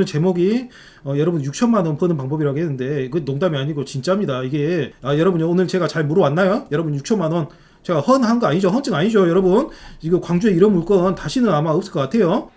오늘 제목이 어, 여러분 6천만 원 버는 방법이라고 했는데 이거 농담이 아니고 진짜입니다. 이게 아, 여러분 오늘 제가 잘 물어왔나요? 여러분 6천만 원 제가 헌한 거 아니죠? 헌증 아니죠, 여러분? 이거 광주에 이런 물건 다시는 아마 없을 것 같아요.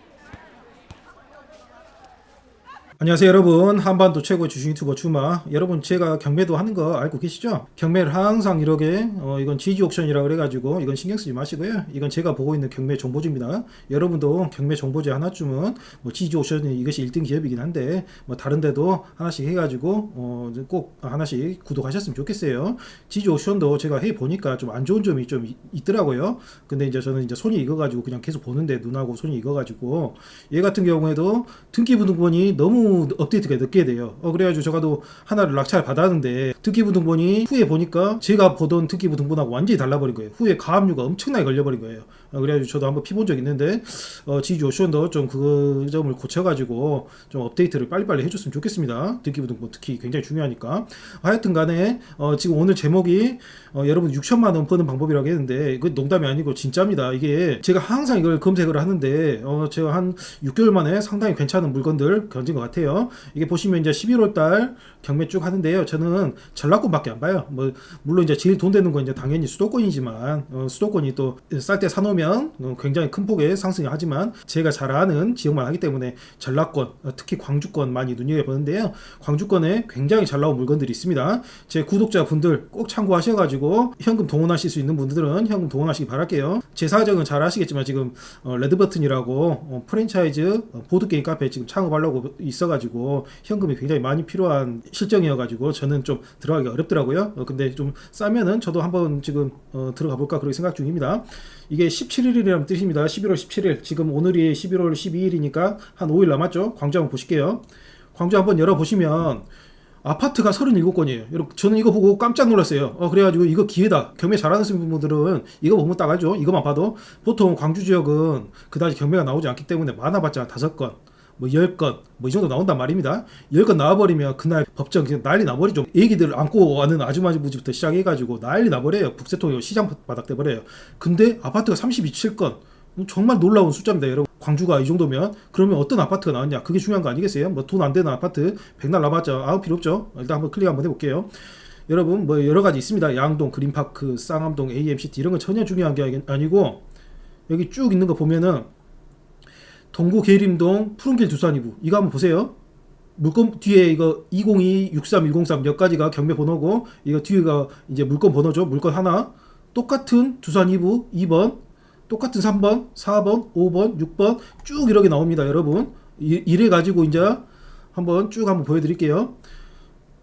안녕하세요 여러분. 한반도 최고 주식 유튜버 주마. 여러분 제가 경매도 하는 거 알고 계시죠? 경매를 항상 이렇게 어, 이건 지지 옥션이라고 그래가지고 이건 신경 쓰지 마시고요. 이건 제가 보고 있는 경매 정보지입니다. 여러분도 경매 정보지 하나쯤은 뭐 지지 옥션이 이것이 1등 기업이긴 한데 뭐 다른 데도 하나씩 해가지고 어, 꼭 하나씩 구독하셨으면 좋겠어요. 지지 옥션도 제가 해 보니까 좀 안 좋은 점이 좀 있- 있더라고요. 근데 이제 저는 이제 손이 익어가지고 그냥 계속 보는데 눈하고 손이 익어가지고 얘 같은 경우에도 등기부등본이 너무 업데이트가 늦게 돼요. 어, 그래가지고 제가도 하나를 낙찰 받았는데 등기부 등본이 후에 보니까 제가 보던 등기부 등본하고 완전히 달라버린 거예요. 후에 가압류가 엄청나게 걸려버린 거예요. 어, 그래가지고 저도 한번 피본 적 있는데 어, 지주 오션도 좀 그 점을 고쳐가지고 좀 업데이트를 빨리빨리 해줬으면 좋겠습니다. 등기부등본 특히 굉장히 중요하니까. 하여튼간에 어, 지금 오늘 제목이 어, 여러분 6천만 원 버는 방법이라고 했는데 이거 농담이 아니고 진짜입니다. 이게 제가 항상 이걸 검색을 하는데 어, 제가 한 6개월 만에 상당히 괜찮은 물건들 견진 것 같아요. 이게 보시면 이제 11월 달 경매 쭉 하는데요. 저는 전라권밖에 안 봐요. 뭐 물론 이제 제일 돈 되는 건 이제 당연히 수도권이지만 어, 수도권이 또 쌀 때 사놓으면 어, 굉장히 큰 폭의 상승이 하지만 제가 잘 아는 지역만 하기 때문에 전라권 어, 특히 광주권 많이 눈여겨 보는데요. 광주권에 굉장히 잘 나온 물건들이 있습니다. 제 구독자 분들 꼭 참고하셔가지고 현금 동원하실 수 있는 분들은 현금 동원하시기 바랄게요. 제 사정은 잘 아시겠지만 지금 어, 레드버튼이라고 어, 프랜차이즈 어, 보드게임 카페 지금 창업하려고 있어가지고 현금이 굉장히 많이 필요한 실정이어가지고 저는 좀 들어가기 어렵더라고요. 어, 근데 좀 싸면은 저도 한번 지금 어, 들어가 볼까 그렇게 생각 중입니다. 이게 17 일이라는 뜻입니다. 11월 17일. 지금 오늘이 11월 12일이니까 한 5일 남았죠. 광주 한번 보실게요. 광주 한번 열어보시면 아파트가 37건이에요. 여러분, 저는 이거 보고 깜짝 놀랐어요. 어, 그래가지고 이거 기회다. 경매 잘하는 분들은 이거 보면 딱 알죠. 이거만 봐도. 보통 광주 지역은 그다지 경매가 나오지 않기 때문에 많아봤자 다섯 건, 뭐 10건, 뭐 이 정도 나온단 말입니다. 10건 나와버리면 그날 법정 그냥 난리 나버리죠. 애기들 안고 와는 아주머니부터 시작해가지고 난리 나버려요. 북새통이 시장 바닥 돼버려요. 근데 아파트가 32건. 정말 놀라운 숫자입니다, 여러분. 광주가 이 정도면 그러면 어떤 아파트가 나왔냐? 그게 중요한 거 아니겠어요? 뭐 돈 안 되는 아파트 백날 나봤자 아무 필요 없죠. 일단 한번 클릭 한번 해볼게요. 여러분 뭐 여러 가지 있습니다. 양동, 그린파크, 쌍암동, AMCT 이런 건 전혀 중요한 게 아니- 아니고 여기 쭉 있는 거 보면은 동구 계림동 푸른길 두산이부 이거 한번 보세요. 물건 뒤에 이거 202, 63, 103몇 가지가 경매 번호고 이거 뒤에가 이제 물건 번호죠. 물건 하나 똑같은 두산 2부 2번 똑같은 3번, 4번, 5번, 6번 쭉 이렇게 나옵니다, 여러분. 이- 이래 가지고 이제 한번 쭉 한번 보여드릴게요.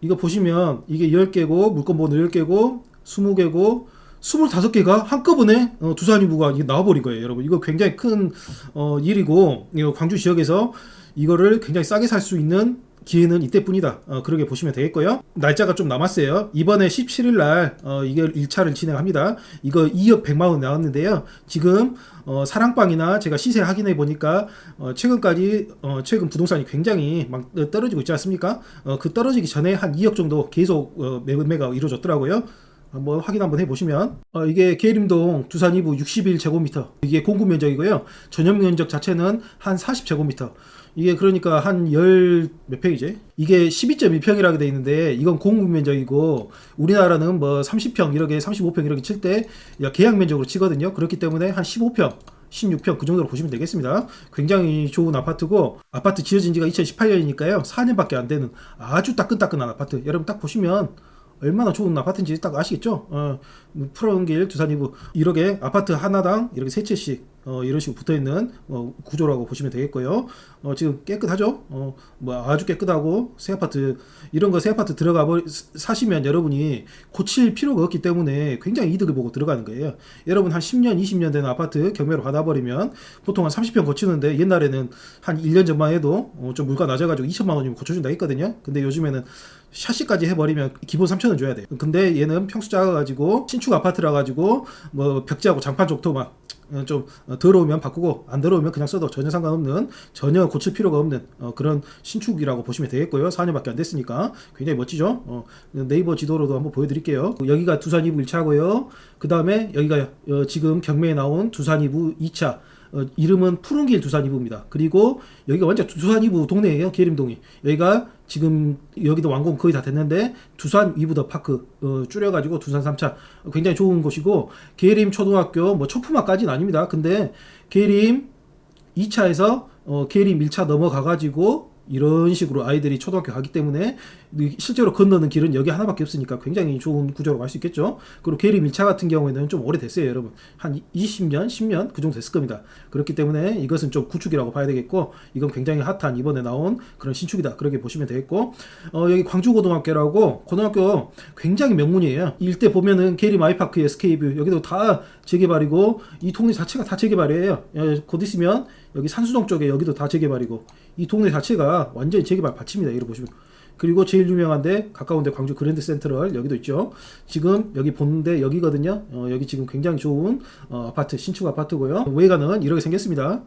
이거 보시면 이게 10개고 물건 번호 10개고 20개고 25개가 한꺼번에 어, 두산이부가 나와버린 거예요, 여러분. 이거 굉장히 큰 어, 일이고 이거 광주 지역에서 이거를 굉장히 싸게 살 수 있는 기회는 이때뿐이다. 어, 그렇게 보시면 되겠고요. 날짜가 좀 남았어요. 이번에 17일 날 어, 이게 1차를 진행합니다. 이거 2억 100만 원 나왔는데요. 지금 어, 사랑방이나 제가 시세 확인해 보니까 어, 최근까지 어, 최근 부동산이 굉장히 막 떨어지고 있지 않습니까? 어, 그 떨어지기 전에 한 2억 정도 계속 어, 매매가 이루어졌더라고요. 한번 확인 한번 해보시면 어, 이게 계림동 두산 2부 61제곱미터 이게 공급 면적이고요 전용 면적 자체는 한 40제곱미터 이게 그러니까 한 열 몇 평이지 이게 12.1평이라고 돼 있는데 이건 공급 면적이고 우리나라는 뭐 30평 이렇게 35평 이렇게 칠 때 계약 면적으로 치거든요 그렇기 때문에 한 15평 16평 그 정도로 보시면 되겠습니다. 굉장히 좋은 아파트고 아파트 지어진 지가 2018년이니까요. 4년밖에 안 되는 아주 따끈따끈한 아파트. 여러분 딱 보시면 얼마나 좋은 아파트인지 딱 아시겠죠? 어, 푸른길 두산이부 이렇게 아파트 하나당 이렇게 세 채씩 어, 이런 식으로 붙어 있는 어, 구조라고 보시면 되겠고요. 어, 지금 깨끗하죠? 어, 뭐 아주 깨끗하고 새 아파트 이런 거 새 아파트 들어가 버 사시면 여러분이 고칠 필요가 없기 때문에 굉장히 이득을 보고 들어가는 거예요. 여러분 한 10년, 20년 된 아파트 경매로 받아 버리면 보통 한 30평 고치는데 옛날에는 한 1년 전만 해도 어, 좀 물가 낮아가지고 2천만 원이면 고쳐준다 했거든요. 근데 요즘에는 샤시까지 해버리면 기본 3천원 줘야 돼. 근데 얘는 평수 작아가지고 신축 아파트라 가지고 뭐 벽지하고 장판 쪽도만 어, 좀 어, 더러우면 바꾸고 안 더러우면 그냥 써도 전혀 상관없는 전혀 고칠 필요가 없는 어, 그런 신축이라고 보시면 되겠고요. 4년밖에 안 됐으니까 굉장히 멋지죠. 어, 네이버 지도로도 한번 보여드릴게요. 여기가 두산 2부 1차고요. 그 다음에 여기가 어, 지금 경매에 나온 두산 2부 2차 어, 이름은 푸른길 두산 2부입니다. 그리고 여기가 완전 두산 2부 동네예요. 계림동이. 여기가 지금 여기도 완공 거의 다 됐는데 두산 위브더 파크 어, 줄여가지고 두산 3차 굉장히 좋은 곳이고 계림 초등학교 뭐 초품학까지는 아닙니다. 근데 계림 2차에서 어, 계림 1차 넘어가가지고 이런 식으로 아이들이 초등학교 가기 때문에 실제로 건너는 길은 여기 하나밖에 없으니까 굉장히 좋은 구조로 갈 수 있겠죠. 그리고 계림 1차 같은 경우에는 좀 오래됐어요, 여러분. 한 20년, 10년 그 정도 됐을 겁니다. 그렇기 때문에 이것은 좀 구축이라고 봐야 되겠고 이건 굉장히 핫한 이번에 나온 그런 신축이다. 그렇게 보시면 되겠고 어, 여기 광주고등학교라고 고등학교 굉장히 명문이에요. 일대 보면은 계림 아이파크, SK뷰 여기도 다 재개발이고 이 동네 자체가 다 재개발이에요. 예, 곧 있으면 여기 산수동 쪽에 여기도 다 재개발이고 이 동네 자체가 완전히 재개발 밭입니다. 이렇게 보시면. 그리고 제일 유명한데 가까운데 광주 그랜드 센트럴 여기도 있죠. 지금 여기 보는데 여기거든요. 어, 여기 지금 굉장히 좋은 어, 아파트 신축 아파트고요. 외관은 이렇게 생겼습니다.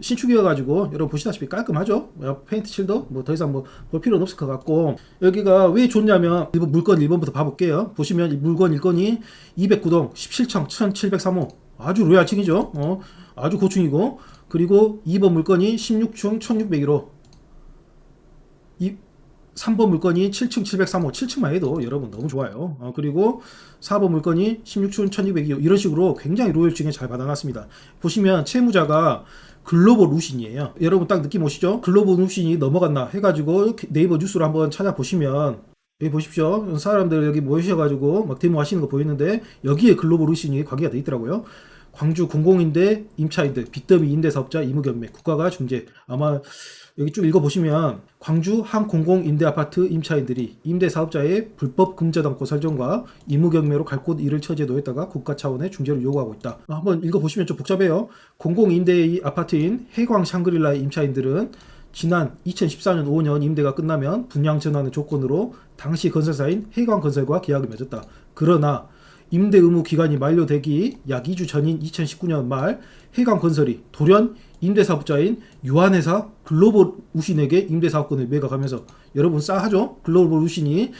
신축이어가지고 여러분 보시다시피 깔끔하죠. 어, 페인트 칠도 뭐 더 이상 뭐 볼 필요는 없을 것 같고 여기가 왜 좋냐면 일본 물건 1번부터 봐볼게요. 보시면 이 물건 1건이 209동 17청 1703호 아주 로얄층이죠. 어, 아주 고층이고 그리고 2번 물건이 16충 1601호 이 3번 물건이 7층 703호 7층만 해도 여러분 너무 좋아요. 어, 그리고 4번 물건이 16층 1202호 이런 식으로 굉장히 로열층에 잘 받아놨습니다. 보시면 채무자가 글로벌 루신이에요. 여러분 딱 느낌 오시죠? 글로벌 루신이 넘어갔나 해가지고 네이버 뉴스로 한번 찾아보시면 여기 보십시오. 사람들 여기 모이셔가지고 막 데모하시는 거 보이는데 여기에 글로벌 루신이 관계가 돼 있더라고요. 광주 공공임대 임차인들 빚더미 임대사업자 의무경매 국가가 중재 아마 여기 쭉 읽어보시면 광주 한 공공임대아파트 임차인들이 임대사업자의 불법 금저당권 설정과 의무경매로 갈곳 일을 처지에 놓였다가 국가 차원의 중재를 요구하고 있다. 한번 읽어보시면 좀 복잡해요. 공공임대 아파트인 해광 샹그릴라의 임차인들은 지난 2014년 5년 임대가 끝나면 분양 전환의 조건으로 당시 건설사인 해광건설과 계약을 맺었다. 그러나 임대 의무 기간이 만료되기 약 2주 전인 2019년 말 해강건설이 돌연 임대사업자인 유한회사 글로벌 우신에게 임대사업권을 매각하면서 여러분 싸하죠? 글로벌 우신이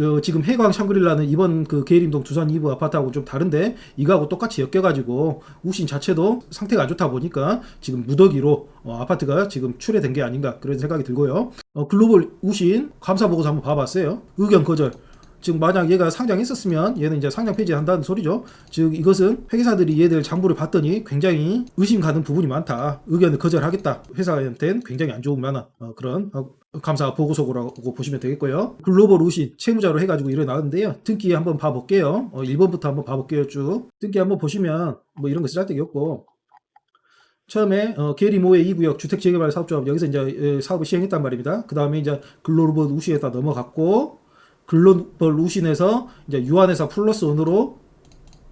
어, 지금 해광 샹그릴라는 이번 그 계림동 두산 2부 아파트하고 좀 다른데 이거하고 똑같이 엮여가지고 우신 자체도 상태가 안 좋다 보니까 지금 무더기로 어, 아파트가 지금 출회된 게 아닌가 그런 생각이 들고요. 어, 글로벌 우신 감사 보고서 한번 봐봤어요. 의견 거절. 즉 만약 얘가 상장 했었으면 얘는 이제 상장 폐지한다는 소리죠. 즉 이것은 회계사들이 얘들 장부를 봤더니 굉장히 의심 가는 부분이 많다. 의견을 거절하겠다. 회사한테는 굉장히 안 좋은 만화 어, 그런 어, 감사 보고서라고 보시면 되겠고요. 글로벌 우신 채무자로 해가지고 일어나는데요. 등기 한번 봐볼게요. 어, 1번부터 한번 봐볼게요. 쭉 등기 한번 보시면 뭐 이런 거 쓰잘데기 없고 처음에 어, 게리 모의 2구역 주택 재개발 사업조합 여기서 이제 에, 사업을 시행했단 말입니다. 그 다음에 이제 글로벌 우시에다 넘어갔고 글로벌 우신에서 이제 유한회사 플러스 원으로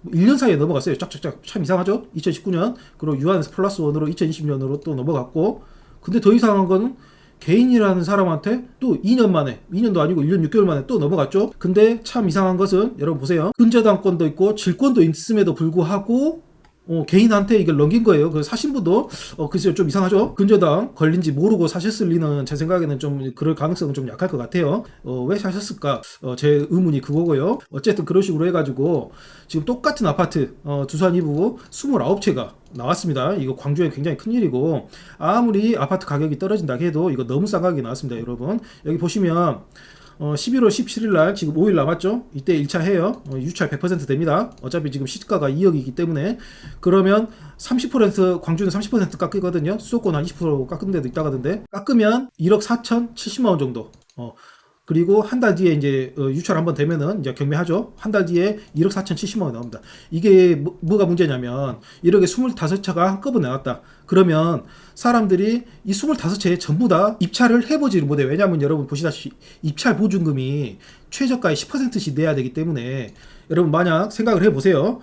1년 사이에 넘어갔어요. 쫙쫙쫙 참 이상하죠? 2019년 그리고 유한회사 플러스 원으로 2020년으로 또 넘어갔고 근데 더 이상한 거는 개인이라는 사람한테 또 2년 만에 2년도 아니고 1년 6개월 만에 또 넘어갔죠. 근데 참 이상한 것은 여러분 보세요. 근저당권도 있고 질권도 있음에도 불구하고 어, 개인한테 이걸 넘긴 거예요. 그 사신 분도 어, 글쎄요 좀 이상하죠. 근저당 걸린지 모르고 사셨을 리는 제 생각에는 좀 그럴 가능성은 좀 약할 것 같아요. 어, 왜 사셨을까? 어, 제 의문이 그거고요. 어쨌든 그런 식으로 해가지고 지금 똑같은 아파트 어, 두산 이부 29채가 나왔습니다. 이거 광주에 굉장히 큰 일이고 아무리 아파트 가격이 떨어진다 해도 이거 너무 싼 가격이 나왔습니다, 여러분. 여기 보시면 어, 11월 17일 날 지금 5일 남았죠? 이때 1차 해요. 어, 유찰 100% 됩니다. 어차피 지금 시가가 2억이기 때문에 그러면 30% 광주는 30% 깎이거든요. 수도권 한 20% 깎은 데도 있다가던데 깎으면 1억 4천 70만 원 정도. 어, 그리고 한 달 뒤에 이제 어, 유찰 한번 되면은 이제 경매하죠. 한 달 뒤에 1억 4천 70만 원 나옵니다. 이게 뭐, 뭐가 문제냐면 1억에 25차가 한꺼번에 나왔다. 그러면 사람들이 이 25채 전부 다 입찰을 해보지를 못해요. 왜냐하면 여러분 보시다시피 입찰 보증금이 최저가의 10%씩 내야 되기 때문에 여러분 만약 생각을 해보세요.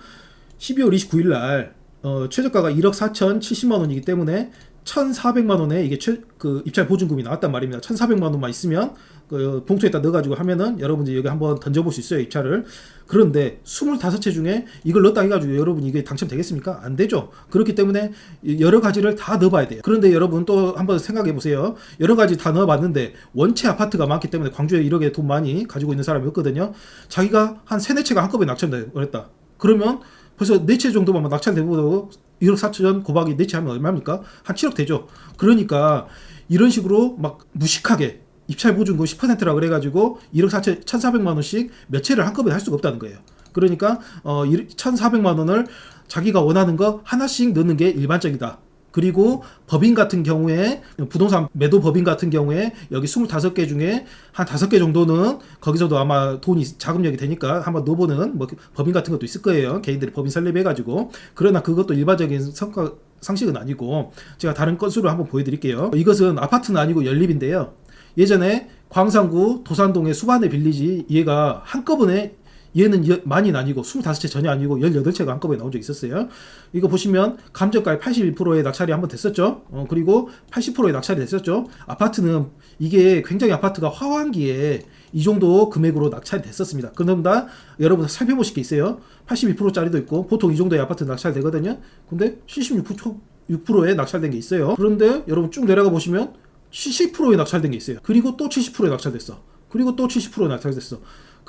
12월 29일 날 어, 최저가가 1억 4천 70만 원이기 때문에 1,400만 원에 이게 최, 그 입찰 보증금이 나왔단 말입니다. 1,400만 원만 있으면 그 봉투에다 넣어가지고 하면은 여러분들이 여기 한번 던져볼 수 있어요 입찰을. 그런데 25채 중에 이걸 넣었다 해가지고 여러분 이게 당첨되겠습니까? 안 되죠. 그렇기 때문에 여러 가지를 다 넣어봐야 돼요. 그런데 여러분 또 한번 생각해 보세요. 여러 가지 다 넣어봤는데 원체 아파트가 많기 때문에 광주에 1억에 돈 많이 가지고 있는 사람이 없거든요. 자기가 한 세네 채가 한꺼번에 버렸다. 그러면 벌써 네채 정도만 낙찰되고 1억 4천 고박이 네채 하면 얼마입니까? 한 7억 되죠. 그러니까 이런 식으로 막 무식하게 입찰 보증금 10%라 그래가지고 1억 4천 1,400만 원씩 몇 채를 한꺼번에 할 수가 없다는 거예요. 그러니까 어 1,400만 원을 자기가 원하는 거 하나씩 넣는 게 일반적이다. 그리고 법인 같은 경우에 부동산 매도 법인 같은 경우에 여기 25개 중에 한 5개 정도는 거기서도 아마 돈이 자금력이 되니까 한번 넣어보는 뭐 법인 같은 것도 있을 거예요. 개인들이 법인 설립해 가지고 그러나 그것도 일반적인 성과 상식은 아니고 제가 다른 건수를 한번 보여드릴게요. 이것은 아파트는 아니고 연립인데요. 예전에 광산구 도산동의 수반의 빌리지 얘가 한꺼번에 얘는 여- 많이 아니고 25채 전혀 아니고 18채가 한꺼번에 나온 적이 있었어요. 이거 보시면 감정가의 81%의 낙찰이 한번 됐었죠. 어, 그리고 80%의 낙찰이 됐었죠. 아파트는 이게 굉장히 아파트가 화환기에 이 정도 금액으로 낙찰이 됐었습니다. 그런다 여러분 살펴보실 게 있어요. 82%짜리도 있고 보통 이 정도의 아파트 낙찰되거든요. 근데 76%에 낙찰된 게 있어요. 그런데 여러분 쭉 내려가 보시면 70%에 낙찰된 게 있어요. 그리고 또 70%에 낙찰됐어. 그리고 또 70%에 낙찰됐어.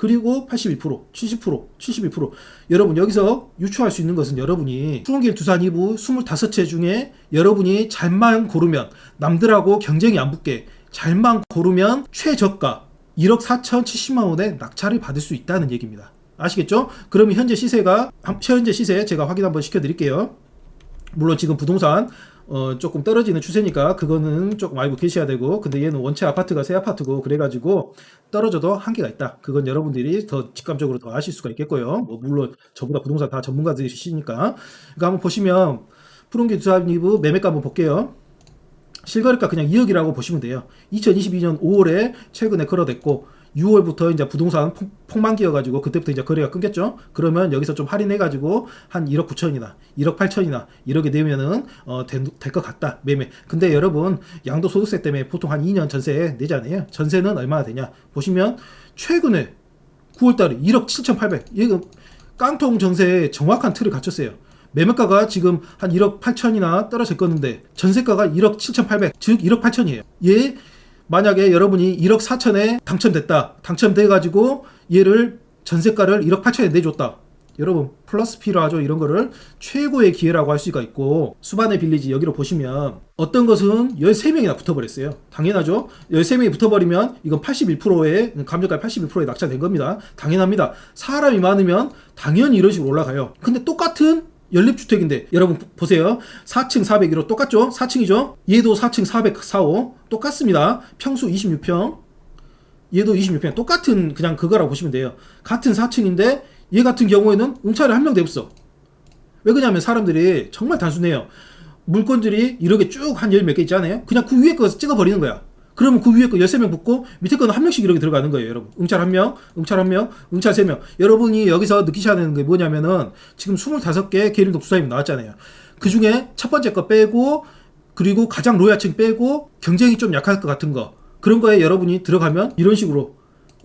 그리고 82%, 70%, 72%. 여러분 여기서 유추할 수 있는 것은 여러분이 수원길 두산 2부 25채 중에 여러분이 잘만 고르면 남들하고 경쟁이 안 붙게 잘만 고르면 최저가 1억 4,070만 원의 낙찰을 받을 수 있다는 얘기입니다. 아시겠죠? 그러면 현재 시세가 현재 시세 제가 확인 한번 시켜드릴게요. 물론 지금 부동산 어 조금 떨어지는 추세니까 그거는 조금 알고 계셔야 되고 근데 얘는 원체 아파트가 새 아파트고 그래가지고 떨어져도 한계가 있다. 그건 여러분들이 더 직감적으로 더 아실 수가 있겠고요. 뭐 물론 저보다 부동산 다 전문가들이시니까. 그러니까 한번 보시면 푸른길 두산 리브 매매가 한번 볼게요. 실거래가 그냥 2억이라고 보시면 돼요. 2022년 5월에 최근에 거래됐고 6월부터 이제 부동산 폭, 폭망기여가지고 그때부터 이제 거래가 끊겼죠. 그러면 여기서 좀 할인해가지고 한 1억 9천이나 1억 8천이나 이렇게 내면은 어, 될것 같다 매매. 근데 여러분 양도소득세 때문에 보통 한 2년 전세 내잖아요. 전세는 얼마나 되냐 보시면 최근에 9월달에 1억 7,800. 이거 깡통 전세에 정확한 틀을 갖췄어요. 매매가가 지금 한 1억 8천이나 떨어질 건데 전세가가 1억 7,800, 즉 1억 8천이에요. 얘 만약에 여러분이 1억 4천에 당첨됐다. 당첨돼 가지고 얘를 전세가를 1억 8천에 내줬다. 여러분 플러스 P로 하죠. 이런 거를 최고의 기회라고 할 수가 있고 수반의 빌리지 여기로 보시면 어떤 것은 13명이나 붙어버렸어요. 당연하죠? 13명이 붙어버리면 이건 81%의 감정가 81%에 낙찰된 겁니다. 당연합니다. 사람이 많으면 당연히 이런 식으로 올라가요. 근데 똑같은 연립주택인데 여러분 보- 보세요 4층 401호 똑같죠 4층이죠 얘도 4층 445 똑같습니다 평수 26평 얘도 26평 똑같은 그냥 그거라고 보시면 돼요. 같은 4층인데 얘 같은 경우에는 응찰이 한 명도 없어. 왜 그러냐면 사람들이 정말 단순해요. 물건들이 이렇게 쭉 한 열 몇 개 있잖아요. 그냥 그 위에 거 찍어 버리는 거야. 그러면 그 위에 거 13명 붙고 밑에 거는 한 명씩 이렇게 들어가는 거예요, 여러분. 응찰 한 명, 응찰 한 명, 응찰 세 명. 여러분이 여기서 느끼셔야 되는 게 뭐냐면은 지금 25개 계림 독수사임 나왔잖아요. 그 중에 첫 번째 거 빼고 그리고 가장 로얄층 빼고 경쟁이 좀 약할 것 같은 거 그런 거에 여러분이 들어가면 이런 식으로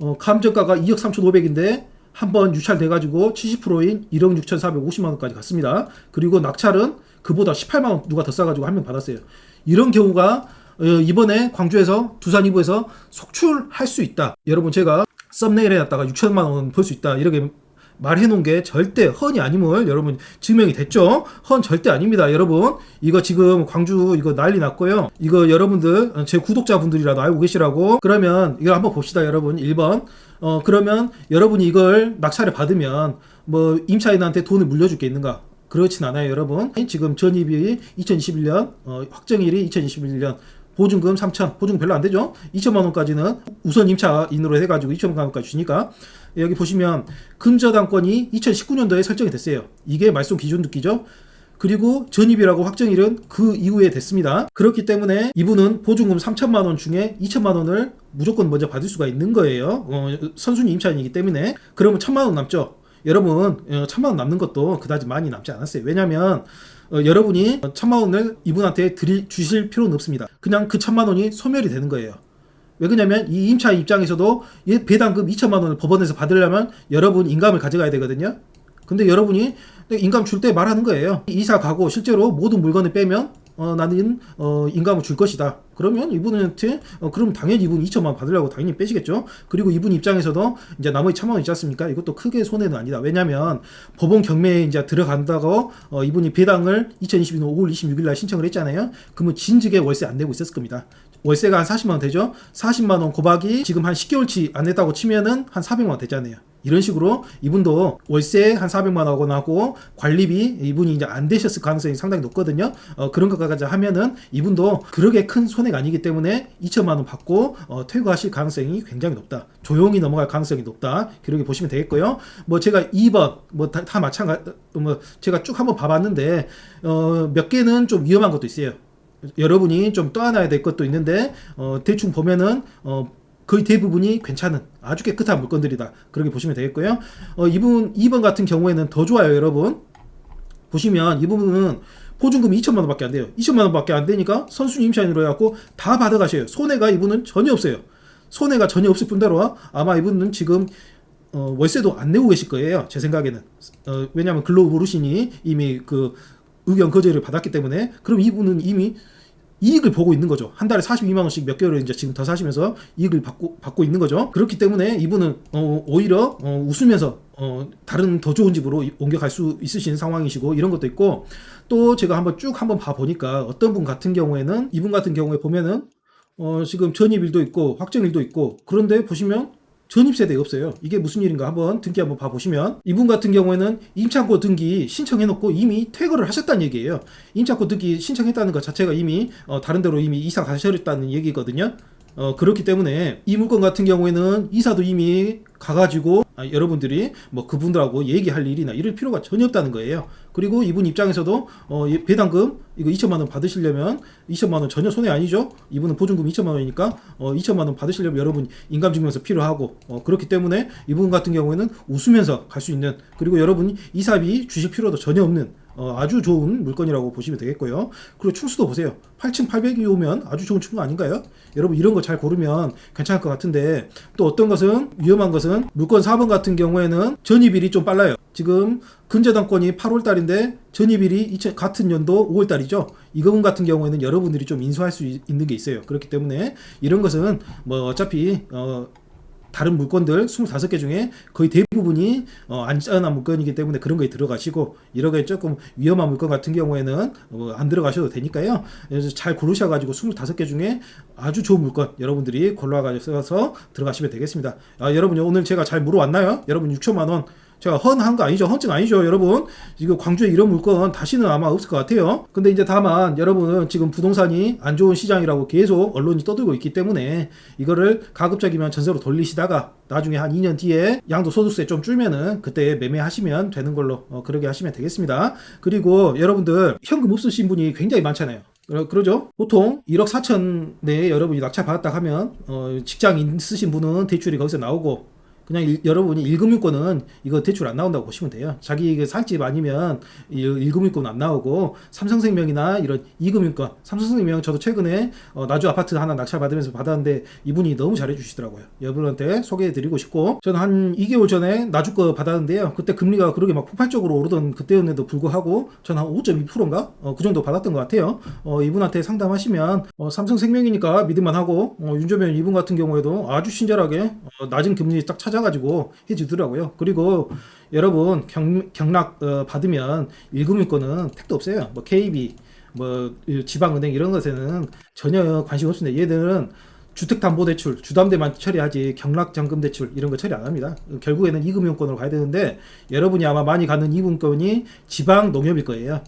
어, 감정가가 2억 3,500인데 한번 유찰돼가지고 70%인 1억 6,450만 원까지 갔습니다. 그리고 낙찰은 그보다 18만 원 누가 더 싸가지고 한 명 받았어요. 이런 경우가 어, 이번에 광주에서 두산 이부에서 속출할 수 있다. 여러분 제가 썸네일 해놨다가 6천만 원 벌 수 있다 이렇게 말해놓은 게 절대 헌이 아님을 여러분 증명이 됐죠? 헌 절대 아닙니다, 여러분. 이거 지금 광주 이거 난리 났고요. 이거 여러분들 어, 제 구독자분들이라도 알고 계시라고. 그러면 이거 한번 봅시다, 여러분. 1번. 어 그러면 여러분이 이걸 낙찰을 받으면 뭐 임차인한테 돈을 물려줄 게 있는가? 그렇진 않아요, 여러분. 지금 전입이 2021년 어, 확정일이 2021년 보증금 3천, 보증금 별로 안 되죠? 2천만 원까지는 우선 임차인으로 해가지고 2천만 원까지 주니까 여기 보시면 근저당권이 2019년도에 설정이 됐어요. 이게 말소 기준 듣기죠. 그리고 전입이라고 확정일은 그 이후에 됐습니다. 그렇기 때문에 이분은 보증금 3천만 원 중에 2천만 원을 무조건 먼저 받을 수가 있는 거예요. 어, 선순위 임차인이기 때문에 그러면 천만 원 남죠. 여러분 어, 천만 원 남는 것도 그다지 많이 남지 않았어요. 왜냐하면 어, 여러분이 천만 원을 이분한테 드릴 주실 필요는 없습니다. 그냥 그 천만 원이 소멸이 되는 거예요. 왜 그러냐면 이 임차인 입장에서도 얘 배당금 2천만 원을 법원에서 받으려면 여러분 인감을 가져가야 되거든요. 근데 여러분이 인감 줄 때 말하는 거예요. 이사 가고 실제로 모든 물건을 빼면 어, 나는 어, 인감을 줄 것이다. 그러면 이분한테 어, 그럼 당연히 이분 2천만 원 받으려고 당연히 빼시겠죠. 그리고 이분 입장에서도 이제 나머지 천만 원 있지 않습니까? 이것도 크게 손해는 아니다. 왜냐하면 법원 경매에 이제 들어간다고 어, 이분이 배당을 2022년 5월 26일 날 신청을 했잖아요. 그러면 진즉에 월세 안 내고 있었을 겁니다. 월세가 한 40만 원 되죠. 40만 원 고박이 지금 한 10개월치 안 냈다고 치면은 한 400만 원 되잖아요. 이런 식으로 이분도 월세 한 400만 원 하고 관리비 이분이 이제 안 되셨을 가능성이 상당히 높거든요. 어, 그런 것까지 하면은 이분도 그렇게 큰 손해가 아니기 때문에 2천만 원 받고 어, 퇴거하실 가능성이 굉장히 높다. 조용히 넘어갈 가능성이 높다. 그렇게 보시면 되겠고요. 뭐 제가 2번 뭐다 마찬가지 뭐 제가 쭉 한번 봐봤는데 어, 몇 개는 좀 위험한 것도 있어요. 여러분이 좀 떠안아야 될 것도 있는데 어, 대충 보면은 어, 거의 대부분이 괜찮은 아주 깨끗한 물건들이다. 그렇게 보시면 되겠고요. 어, 이분 2번 같은 경우에는 더 좋아요, 여러분. 보시면 이 부분은 보증금이 2천만 원밖에 안 돼요. 2천만 원밖에 안 되니까 선순위 임차인으로 해갖고 다 받아가셔요. 손해가 이분은 전혀 없어요. 손해가 전혀 없을 뿐더러 아마 이분은 지금 어, 월세도 안 내고 계실 거예요. 제 생각에는. 어, 왜냐하면 근로 모르시니 이미 그 의견 거절을 받았기 때문에 그럼 이분은 이미 이익을 보고 있는 거죠. 한 달에 42만 원씩 몇 개월을 이제 지금 더 사시면서 이익을 받고 받고 있는 거죠. 그렇기 때문에 이분은 어, 오히려 어, 웃으면서 어, 다른 더 좋은 집으로 이- 옮겨갈 수 있으신 상황이시고 이런 것도 있고 또 제가 한번 쭉 한번 봐 보니까 어떤 분 같은 경우에는 이분 같은 경우에 보면은 어, 지금 전입일도 있고 확정일도 있고 그런데 보시면 전입 세대가 없어요. 이게 무슨 일인가 한번 등기 한번 봐보시면 이분 같은 경우에는 임차권 등기 신청해놓고 이미 퇴거를 하셨다는 얘기예요. 임차권 등기 신청했다는 것 자체가 이미 어, 다른 데로 이미 이사 가셨다는 얘기거든요. 어, 그렇기 때문에 이 물건 같은 경우에는 이사도 이미 가가지고 아, 여러분들이 뭐 그분들하고 얘기할 일이나 이럴 필요가 전혀 없다는 거예요. 그리고 이분 입장에서도 어, 이 배당금 이거 2천만 원 받으시려면 2천만 원 전혀 손해 아니죠. 이분은 보증금 2천만 원이니까 어, 2천만 원 받으시려면 여러분 인감증명서 필요하고 어, 그렇기 때문에 이분 같은 경우에는 웃으면서 갈 수 있는 그리고 여러분이 이사비 주실 필요도 전혀 없는 어, 아주 좋은 물건이라고 보시면 되겠고요. 그리고 충수도 보세요. 8,800이 오면 아주 좋은 충수 아닌가요? 여러분 이런 거 잘 고르면 괜찮을 것 같은데 또 어떤 것은 위험한 것은 물건 4번 같은 경우에는 전입일이 좀 빨라요. 지금 근저당권이 8월 달인데 전입일이 2000 같은 연도 5월 달이죠. 이거 같은 경우에는 여러분들이 좀 인수할 수 있- 있는 게 있어요. 그렇기 때문에 이런 것은 뭐 어차피 어 다른 물건들 25개 중에 거의 대부분이 어, 안전한 물건이기 때문에 그런 거에 들어가시고 이렇게 조금 위험한 물건 같은 경우에는 어, 안 들어가셔도 되니까요. 그래서 잘 고르셔가지고 25개 중에 아주 좋은 물건 여러분들이 골라가셔서 들어가시면 되겠습니다. 아, 여러분 오늘 제가 잘 물어왔나요? 여러분 6천만 원 제가 헌한 거 아니죠? 헌증 아니죠, 여러분? 이거 광주에 이런 물건 다시는 아마 없을 것 같아요. 근데 이제 다만 여러분은 지금 부동산이 안 좋은 시장이라고 계속 언론이 떠들고 있기 때문에 이거를 가급적이면 전세로 돌리시다가 나중에 한 2년 뒤에 양도소득세 좀 줄면은 그때 매매하시면 되는 걸로 어, 그러게 하시면 되겠습니다. 그리고 여러분들 현금 없으신 분이 굉장히 많잖아요. 그러- 그러죠? 보통 1억 4천 내에 여러분이 낙찰 받았다 하면 어, 직장 있으신 분은 대출이 거기서 나오고 그냥 일- 여러분이 일금융권은 이거 대출 안 나온다고 보시면 돼요. 자기 그 살집 아니면 이 일금융권 안 나오고 삼성생명이나 이런 이금융권, 삼성생명 저도 최근에 어, 나주 아파트 하나 낙찰 받으면서 받았는데 이분이 너무 잘해 주시더라고요. 여러분한테 소개해 드리고 싶고 저는 한 2개월 전에 나주 거 받았는데요. 그때 금리가 그렇게 막 폭발적으로 오르던 그때였는데도 불구하고 저는 한 5.2%인가 어, 그 정도 받았던 것 같아요. 어, 이분한테 상담하시면 어, 삼성생명이니까 믿을만 하고 어, 윤조면 이분 같은 경우에도 아주 친절하게 어, 낮은 금리 딱 찾아 가지고 해주더라고요. 그리고 여러분 경, 경락 어, 받으면 일금융권은 택도 없어요. 뭐 KB 뭐이 지방은행 이런 것에는 전혀 관심 없습니다. 얘들은 주택담보대출, 주담대만 처리하지 경락잔금대출 이런 거 처리 안 합니다. 결국에는 이금융권으로 가야 되는데 여러분이 아마 많이 가는 이금융권이 지방 농협일 거예요.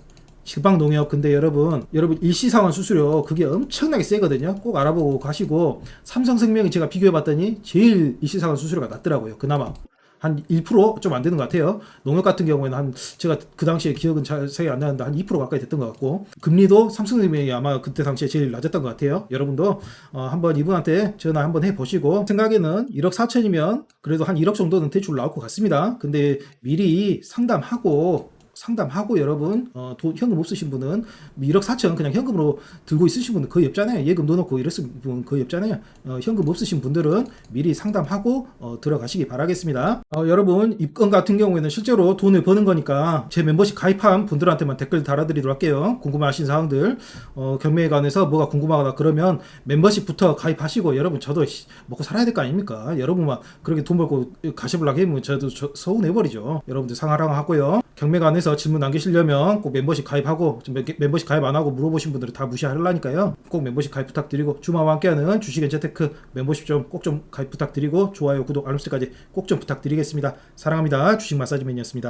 지방 농협 근데 여러분 여러분 일시상환 수수료 그게 엄청나게 세거든요. 꼭 알아보고 가시고 삼성생명이 제가 비교해 봤더니 제일 일시상환 수수료가 낮더라고요. 그나마 한 1%좀 안 되는 것 같아요. 농협 같은 경우에는 한 제가 그 당시에 기억은 자세히 안 나는데 한 2% 가까이 됐던 것 같고 금리도 삼성생명이 아마 그때 당시에 제일 낮았던 것 같아요. 여러분도 어, 한번 이분한테 전화 한번 해 보시고 생각에는 1억 4천이면 그래도 한 1억 정도는 대출 나올 것 같습니다. 근데 미리 상담하고 상담하고 여러분 어, 돈, 현금 없으신 분은 1억 4천 그냥 현금으로 들고 있으신 분은 거의 없잖아요. 예금 넣어놓고 이랬을 분 거의 없잖아요. 어, 현금 없으신 분들은 미리 상담하고 어, 들어가시기 바라겠습니다. 어, 여러분 입건 같은 경우에는 실제로 돈을 버는 거니까 제 멤버십 가입한 분들한테만 댓글 달아드리도록 할게요. 궁금하신 사항들 어, 경매에 관해서 뭐가 궁금하거나 그러면 멤버십부터 가입하시고 여러분 저도 씨, 먹고 살아야 될 거 아닙니까? 여러분만 그렇게 돈 벌고 가시블락 하면 저도 저, 서운해버리죠. 여러분들 상하랑 하고요. 경매 관해서 질문 남기시려면 꼭 멤버십 가입하고 멤버십 가입 안 하고 물어보신 분들은 다 무시하려니까요. 꼭 멤버십 가입 부탁드리고 주마와 함께하는 주식의 재테크 멤버십 좀꼭좀 가입 부탁드리고 좋아요, 구독, 알림 설정까지 꼭 좀 부탁드리겠습니다. 사랑합니다. 주식 마사지맨이었습니다.